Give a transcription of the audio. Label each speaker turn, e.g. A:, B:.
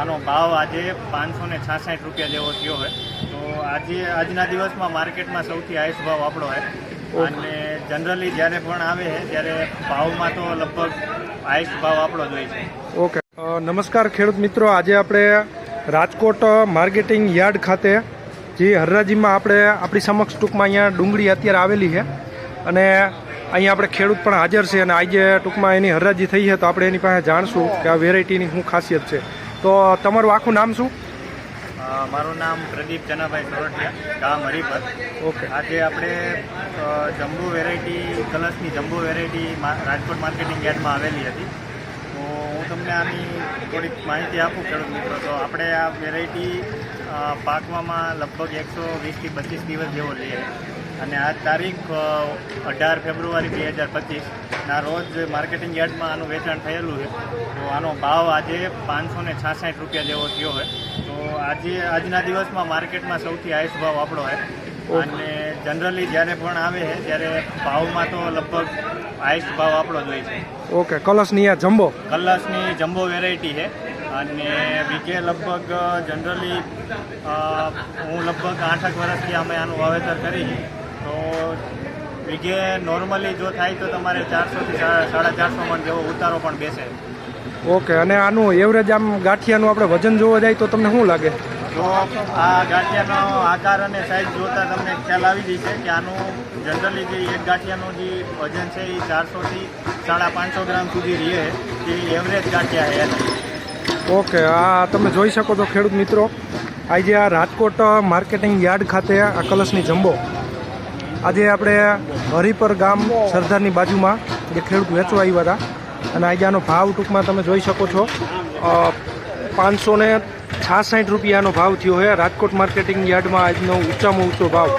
A: આનો ભાવ આજે પાંચસો ને છાસઠ રૂપિયા જેવો થયો હોય. તો આજે આજના દિવસમાં માર્કેટમાં સૌથી હાઈસ્ટ ભાવ આપણો હોય. અને જનરલી જ્યારે પણ આવે છે ત્યારે ભાવમાં તો લગભગ હાઈસ્ટ ભાવ આપણો જ હોય છે.
B: ઓકે. નમસ્કાર ખેડૂત મિત્રો. આજે આપણે રાજકોટ માર્કેટિંગ યાર્ડ ખાતે જે હરરાજીમાં આપણે આપણી સમક્ષ ટૂંકમાં અહીંયા ડુંગળી અત્યારે આવેલી છે. અને અહીંયા આપણે ખેડૂત પણ હાજર છે અને આજે ટૂંકમાં એની હરરાજી થઈ છે તો આપણે એની પાસે જાણશું કે આ વેરાયટીની શું ખાસિયત છે. તો તમારું આખું નામ શું?
A: મારું નામ પ્રદીપ ચનાભાઈ સોરઠિયા ગામ હરિપર.
B: ઓકે.
A: આજે આપણે જમ્બુ વેરાયટી કલર્સની જમ્બુ વેરાયટી રાજકોટ માર્કેટિંગ યાર્ડમાં આવેલી હતી. તો હું તમને આની થોડીક માહિતી આપું ખેડૂત મિત્રો. તો આપણે આ વેરાયટી પાકવામાં લગભગ એકસો વીસથી પચીસ દિવસ જેવો લઈએ અને આ તારીખ અઢાર ફેબ્રુઆરી બે હજાર પચીસના રોજ માર્કેટિંગ યાર્ડમાં આનું વેચાણ થયેલું છે. તો આનો ભાવ આજે પાંચસો ને છાસઠ રૂપિયા જેવો થયો હોય તો આજે આજના દિવસમાં માર્કેટમાં સૌથી હાઈસ્ટ ભાવ આપણો હોય અને જનરલી જ્યારે પણ આવે છે ત્યારે ભાવમાં તો લગભગ હાઈસ્ટ ભાવ આપણો જ હોય છે.
B: ઓકે કલશની આ જમ્બો?
A: કલશની જમ્બો વેરાયટી છે. અને બીજે લગભગ જનરલી હું લગભગ આઠક વર્ષથી અમે આનું વાવેતર કરી તો વીઘે નોર્મલી જો થાય તો તમારે ચારસોથી સાડા ચારસો મણ જેવો ઉતારો પણ બેસે.
B: ઓકે અને આનું એવરેજ આમ ગાંઠિયાનું આપણે વજન જોવા જાય તો તમને શું લાગે?
A: તો આ ગાંઠિયાનો આકાર અને સાઇઝ જોતા તમને ખ્યાલ આવી જશે કે આનું જનરલી જે એક ગાંઠિયાનું જે વજન છે એ ચારસોથી સાડા પાંચસો ગ્રામ સુધી રહે. તે એવરેજ ગાંઠિયા છે
B: ઓકે આ તમે જોઈ શકો છો ખેડૂત મિત્રો. આજે આ રાજકોટ માર્કેટિંગ યાર્ડ ખાતે આ કલશની જમ્બો. આજે આપણે હરિપર ગામ સરદારની બાજુમાં જે ખેડૂત વેચવા આવ્યા હતા. અને આજે ભાવ ટૂંકમાં તમે જોઈ શકો છો. પાંચસો ને છાસઠ રૂપિયાનો ભાવ થયો છે. રાજકોટ માર્કેટિંગ યાર્ડમાં આજનો ઊંચામાં ઊંચો ભાવ.